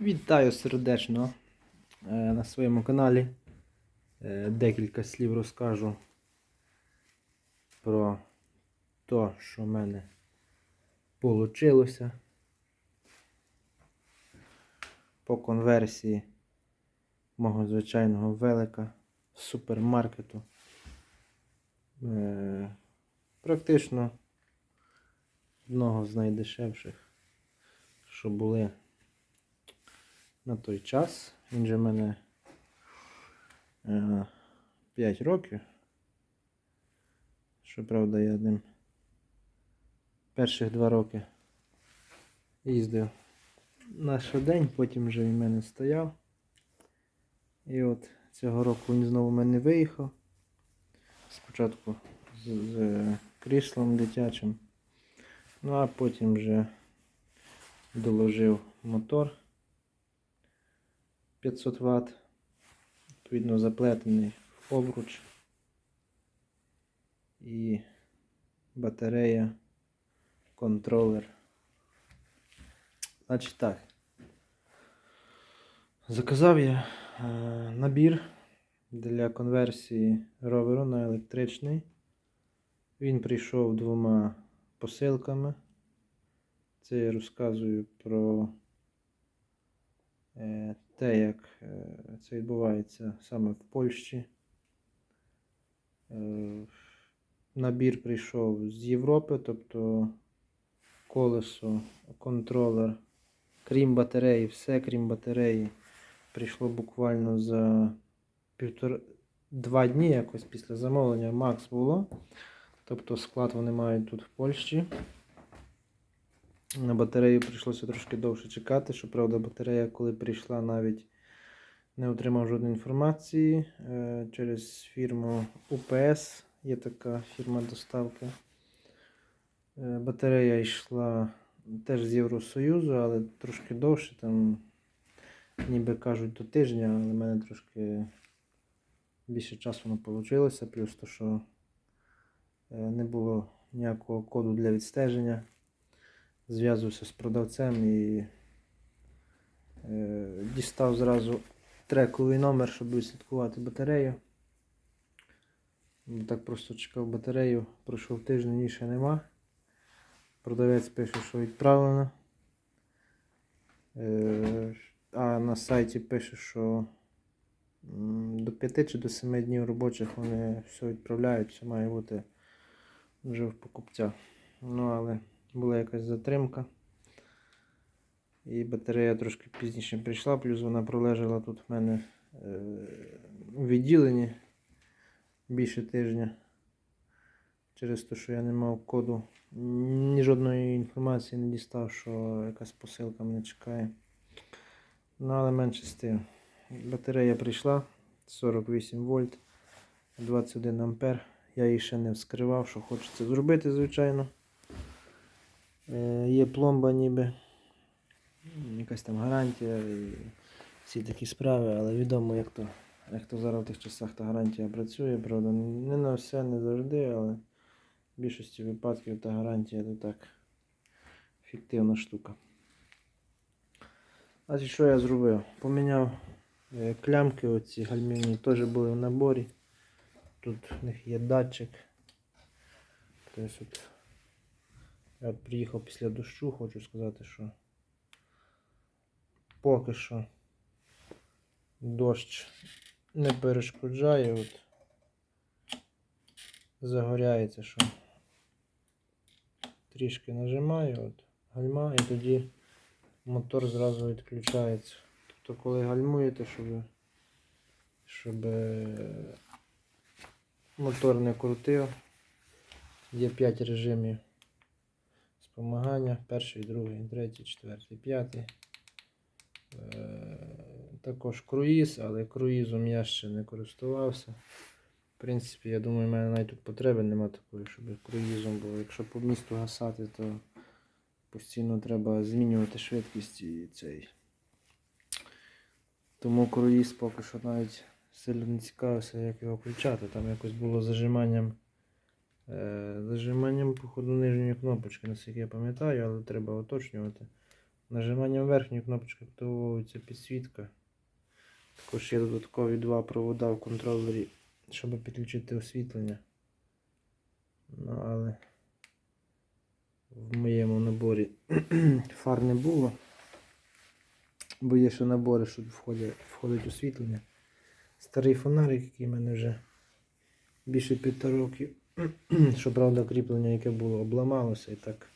Вітаю сердечно е, на своєму каналі. Е, Декілька слів розкажу про те, що в мене вийшло по конверсії мого звичайного велика з супермаркету. Е, Практично одного з найдешевших, що були на той час. Він же в мене е, 5 років. Щоправда, я ним перших 2 роки їздив на щодень, потім вже він в мене стояв. І от цього року він знову в мене виїхав. Спочатку з, з кріслом дитячим. Ну а потім вже доложив мотор 500 Вт, відповідно заплетений обруч і батарея, контролер. Значить так. Заказав я е, набір для конверсії роверу на електричний. Він прийшов двома посилками. Це я розказую про е, те, як е, це відбувається саме в Польщі. Е, Набір прийшов з Європи, тобто колесо, контролер, крім батареї, все крім батареї, прийшло буквально за півтора два дні якось після замовлення Макс було. Тобто склад вони мають тут в Польщі. На батарею прийшлося трошки довше чекати. Щоправда, батарея, коли прийшла, навіть не отримав жодної інформації Е, через фірму UPS. Є така фірма доставки. Е, Батарея йшла теж з Євросоюзу, але трошки довше, там, ніби кажуть, до тижня, але в мене трошки більше часу не вийшло, плюс то, що е, не було ніякого коду для відстеження. Зв'язувався з продавцем і е, дістав зразу трековий номер, щоб відслідкувати батарею. Ну, Так просто чекав батарею, пройшов тиждень, ні ще нема. Продавець пише, що відправлено. Е, а на сайті пише, що до 5 чи до 7 днів робочих вони все відправляють, все має бути вже в покупця. Ну, але була якась затримка. І батарея трошки пізніше прийшла, плюс вона пролежала тут в мене е, у відділенні більше тижня. Через те, що я не мав коду, ні жодної інформації не дістав, що якась посилка мене чекає. Ну, але менше з тим. Батарея прийшла 48 вольт, 21 ампер. Я її ще не вскривав, що хочеться зробити, звичайно. Е, є пломба ніби, якась там гарантія і всі такі справи, але відомо, як то, як то зараз в тих часах та гарантія працює, правда, не на все, не завжди, але в більшості випадків та гарантія то так фіктивна штука. Значить, що я зробив? Поміняв е, клямки, оці гальмівні теж були в наборі. Тут в них є датчик. Тобто я от приїхав після дощу, хочу сказати, що поки що дощ не перешкоджає. От загоряється, що трішки нажимаю, от гальма і тоді мотор зразу відключається. Тобто коли гальмуєте, щоб, щоб е, мотор не крутив, є 5 режимів спомагання. Перший, другий, третій, четвертий, п'ятий. Е, Також круїз, але круїзом я ще не користувався. В принципі, я думаю, в мене навіть тут потреби немає такої, щоб круїзом було. Якщо по місту гасати, то постійно треба змінювати швидкість і цей. Тому круїз поки що навіть сильно не цікавився, як його включати. Там якось було зажиманням. Е, зажиманням, походу, нижньої кнопочки, наскільки я пам'ятаю, але треба уточнювати. Нажиманням верхньої кнопочки активовується підсвітка. Також є додаткові два провода в контролері, щоб підключити освітлення. Ну, але в моєму наборі фар не було. Бо є ще набори, що входять, входить освітлення. Старий фонарик, який в мене вже більше п'яти років. Що правда кріплення, яке було, обламалося і так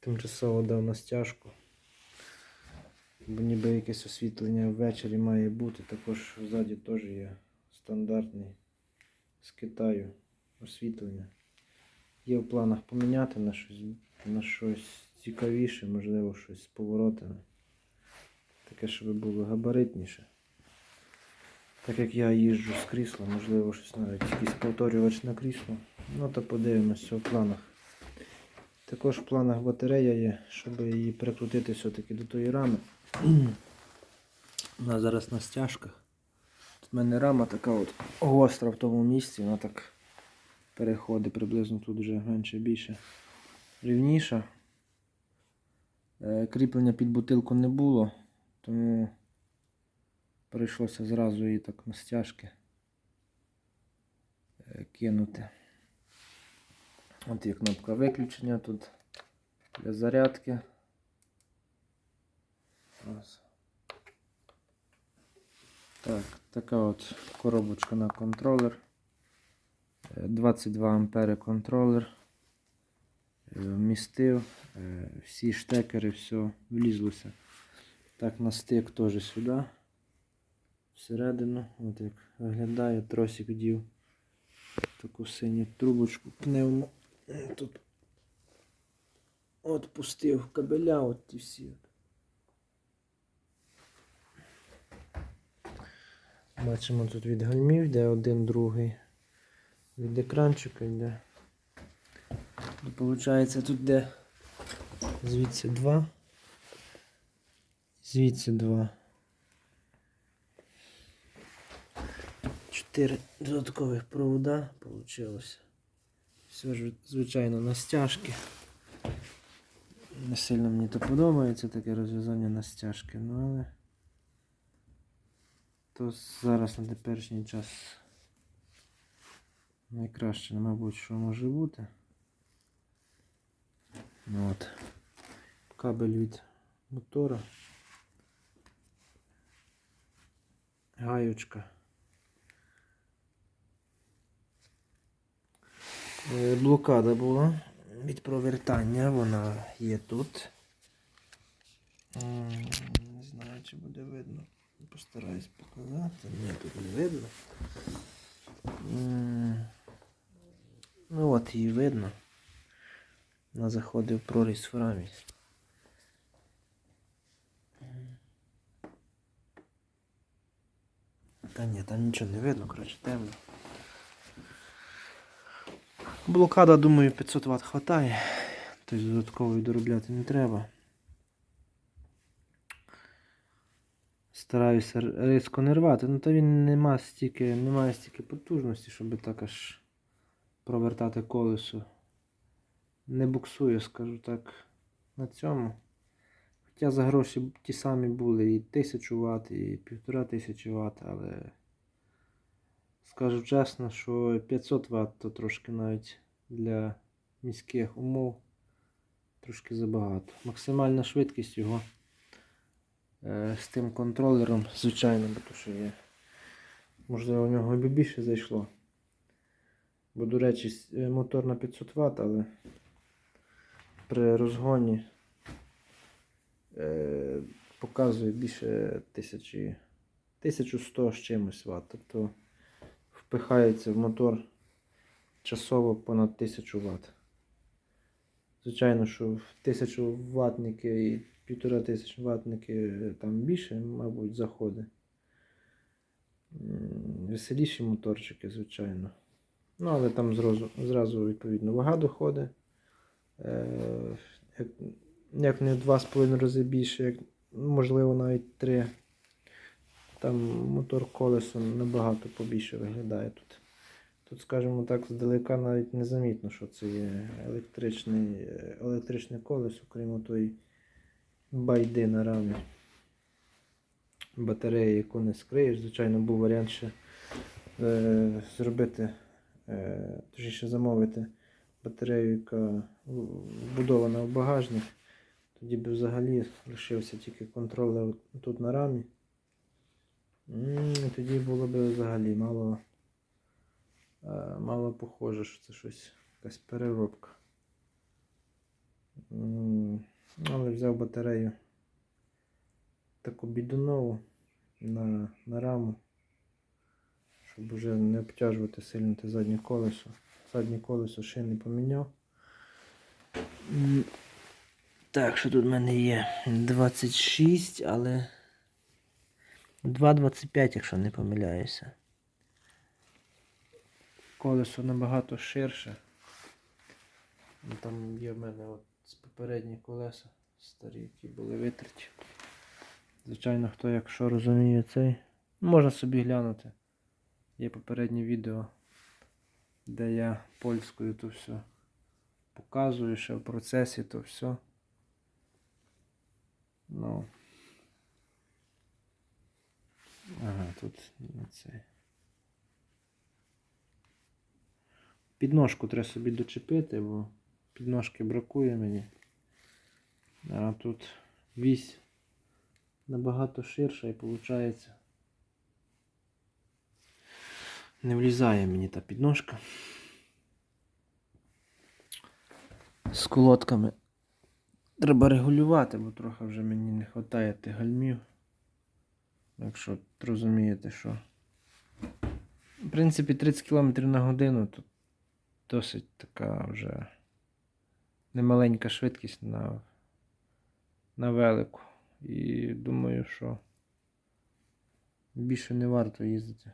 тимчасово дав на стяжку. Бо ніби якесь освітлення ввечері має бути. Також ззаді теж є стандартний з Китаю освітлення. Є в планах поміняти на щось, на щось цікавіше, можливо, щось з поворотами. Таке, щоб було габаритніше. Так як я їжджу з крісла, можливо, щось навіть якийсь повторювач на крісло. Ну то подивимося в планах. Також в планах батарея є, щоб її прикрутити все-таки до тої рами. Вона зараз на стяжках. Тут в мене рама така от гостра в тому місці, вона так переходить приблизно тут вже менше більше рівніша. Е, Кріплення під бутилку не було, тому прийшлося зразу її так на стяжки е, кинути. От є кнопка виключення тут для зарядки. Ось. Так, така от коробочка на контролер. Е, 22 ампери контролер. Е, Вмістив. Е, Всі штекери, все влізлося. Так, на стик теж сюди. Всередину. От як виглядає, тросик дів. Таку синю трубочку пневму. Тут от пустив кабеля, от ті всі. Бачимо тут від гальмів, йде один, другий. Від екранчика йде. Получається тут йде звідси два. Звідси два. Чотири додаткових провода получилося. Все ж, звичайно, на стяжки. Не сильно мені то подобається таке розв'язання на стяжки, ну але то зараз на теперішній час найкраще, мабуть, що може бути. Ну, от. Кабель від мотора. Гаючка. Блокада була від провертання, вона є тут. Не знаю, чи буде видно. Постараюсь показати. Ні, тут не видно. Ну от її видно. Вона заходить в прорізь в рамі. Та ні, там нічого не видно, коротше, темно. Блокада, думаю, 500 Вт хватає. Тобто додаткової доробляти не треба. Стараюся різко не рвати, ну то він нема стільки, не має стільки потужності, щоб так аж провертати колесо. Не буксує, скажу так, на цьому. Хоча за гроші ті самі були і 1000 Вт, і 1500 Вт, але скажу чесно, що 500 Вт то трошки навіть для міських умов трошки забагато. Максимальна швидкість його е, з тим контролером, звичайно, бо що є. Можливо, у нього би більше зайшло. Бо, до речі, е, мотор на 500 Вт, але при розгоні е, показує більше 1000, 1100 з чимось Вт. Тобто впихається в мотор часово понад 1000 Вт. Звичайно, що в 1000 ватники і 1500 ватники е, там більше, мабуть, заходить. Веселіші моторчики, звичайно. Ну, але там зразу, зразу відповідно, вага доходить. Е, як, як не в 2,5 рази більше, як, можливо, навіть 3. Там мотор колесо набагато побільше виглядає тут. Скажімо так, здалека навіть не замітно, що це є електричний, е, електричне колесо, крім тої байди на рамі. Батареї, яку не скриєш. Звичайно, був варіант ще е, зробити, е, точніше замовити батарею, яка вбудована в багажник. Тоді б взагалі лишився тільки контролер тут на рамі. І Тоді було б взагалі мало, мало похоже, що це щось якась переробка. Але взяв батарею таку бідонову на, на раму, щоб вже не обтяжувати сильно те заднє колесо. Заднє колесо ще не поміняв. Так, що тут в мене є 26, але 2,25, якщо не помиляюся. Колесо набагато ширше. Ну, Там є в мене от з попередні колеса старі, які були витерті. Звичайно, хто якщо розуміє цей, можна собі глянути. Є попереднє відео, де я польською то все показую ще в процесі то все. Ну. Ага, тут не цей. Підножку треба собі дочепити, бо підножки бракує мені. А тут вісь набагато ширша і виходить. Не влізає мені та підножка. З колодками треба регулювати, бо трохи вже мені не вистачає тих гальмів. Якщо розумієте, що. В принципі, 30 км на годину то досить така вже немаленька швидкість на, на велику. І думаю, що більше не варто їздити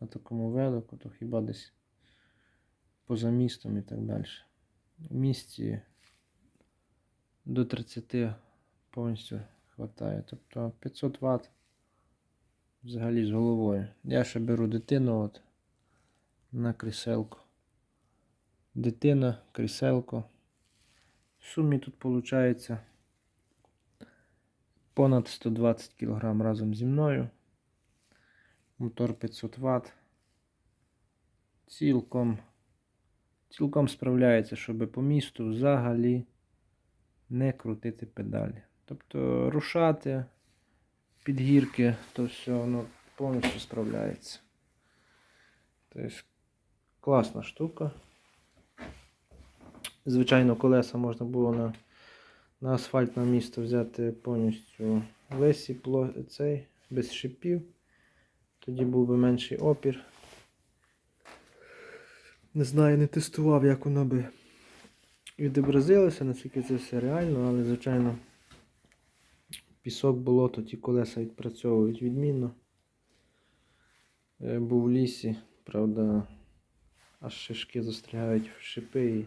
на такому велику, то хіба десь поза містом і так далі. В місті до 30 повністю вистачає. Тобто 500 Вт взагалі з головою. Я ще беру дитину от на кріселку. Дитина, кріселко. В сумі тут виходить понад 120 кг разом зі мною. Мотор 500 Вт. Цілком, цілком справляється, щоб по місту взагалі не крутити педалі. Тобто рушати під гірки, то все воно повністю справляється. Тобто класна штука. Звичайно, колеса можна було на, на асфальтне місто взяти повністю пло- цей, без шипів. Тоді був би менший опір. Не знаю, не тестував, як воно би відобразилося, наскільки це все реально, але, звичайно, пісок, болото, ті колеса відпрацьовують відмінно. Е, Був в лісі, правда, аж шишки застрягають в шипи. І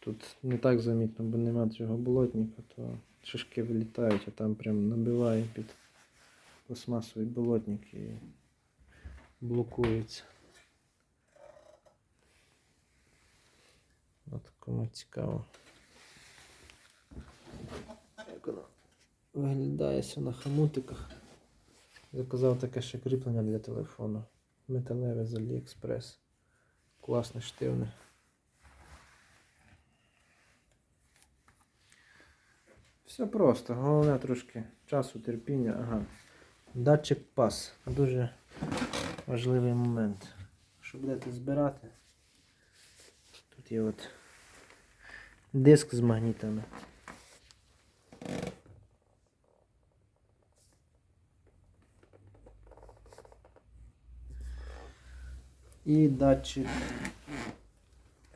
тут не так замітно, бо нема цього болотника, то шишки вилітають, а там прям набиває під пластмасовий болотник і блокується. От кому цікаво. Як воно виглядає все на хамутиках. Заказав таке ще кріплення для телефону. Металеве з AliExpress. Класне штивне. Все просто, головне трошки часу, терпіння. Ага. Датчик пас. Дуже важливий момент. Що будете збирати? Тут є от диск з магнітами. І датчик.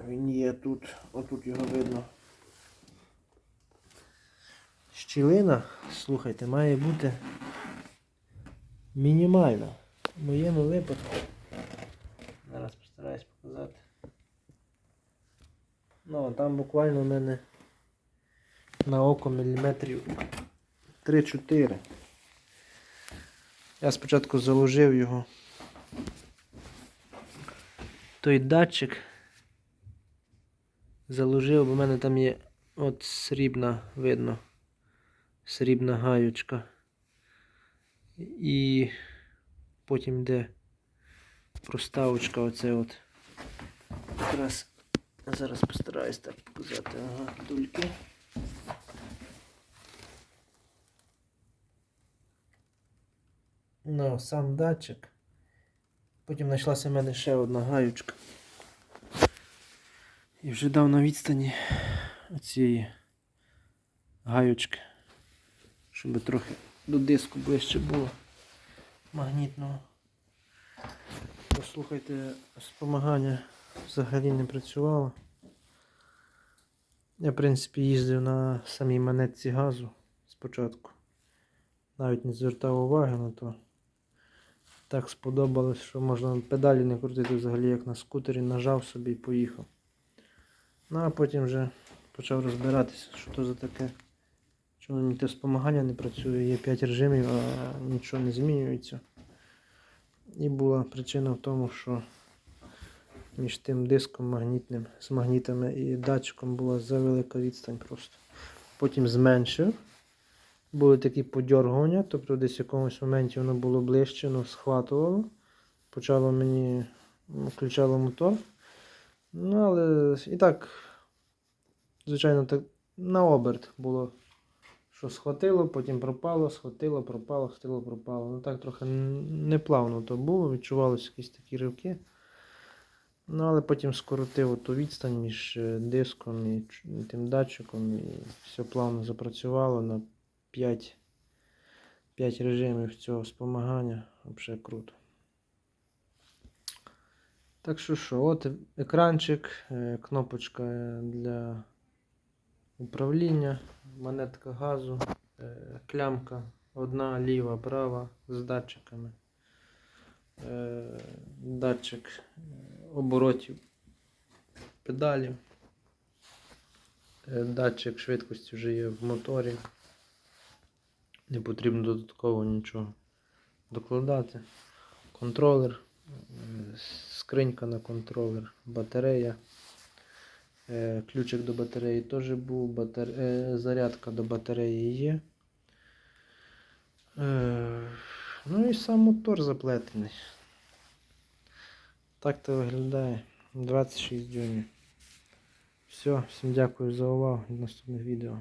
Він є тут, отут його видно. Щілина, слухайте, має бути мінімальна. В моєму випадку. Зараз постараюсь показати. Ну, там буквально в мене на око міліметрів 3-4. Я спочатку заложив його. Той датчик заложив, бо в мене там є от срібна видно срібна гаючка. І потім йде проставочка оце от. Якраз зараз постараюсь так показати. Ага, дульки. Ну, сам датчик. Потім знайшлася в мене ще одна гаючка. І вже дав на відстані цієї гаючки, щоб трохи до диску ближче було магнітного. Послухайте, спомагання взагалі не працювало. Я, в принципі, їздив на самій монетці газу спочатку. Навіть не звертав уваги на то. Так сподобалось, що можна педалі не крутити взагалі, як на скутері, нажав собі і поїхав. Ну а потім вже почав розбиратися, що то за таке. Чому мені те спомагання не працює, є 5 режимів, а нічого не змінюється. І була причина в тому, що між тим диском магнітним з магнітами і датчиком була завелика відстань просто. Потім зменшив. Були такі подьоргування, тобто десь в якомусь моменті воно було ближче, воно схватувало. Почало мені включало мотор. Ну, але і так, звичайно, так на оберт було. Що схватило, потім пропало, схватило, пропало, схватило, пропало. Ну так трохи неплавно то було, відчувалися якісь такі ривки. Ну, але потім скоротив ту відстань між е, диском і тим датчиком, і все плавно запрацювало на 5, 5 режимів цього спомагання. Взагалі круто. Так що що, от екранчик, е, кнопочка для управління, монетка газу, е, клямка одна ліва, права з датчиками. Е, Датчик е, оборотів педалів. Е, Датчик швидкості вже є в моторі. Не потрібно додатково нічого докладати. Контролер, скринька на контролер, батарея. Е, Ключик до батареї теж був, батар... е, зарядка до батареї є. Е, Ну і сам мотор заплетений. Так то виглядає. 26 дюймів. Все, всім дякую за увагу. До наступних відео.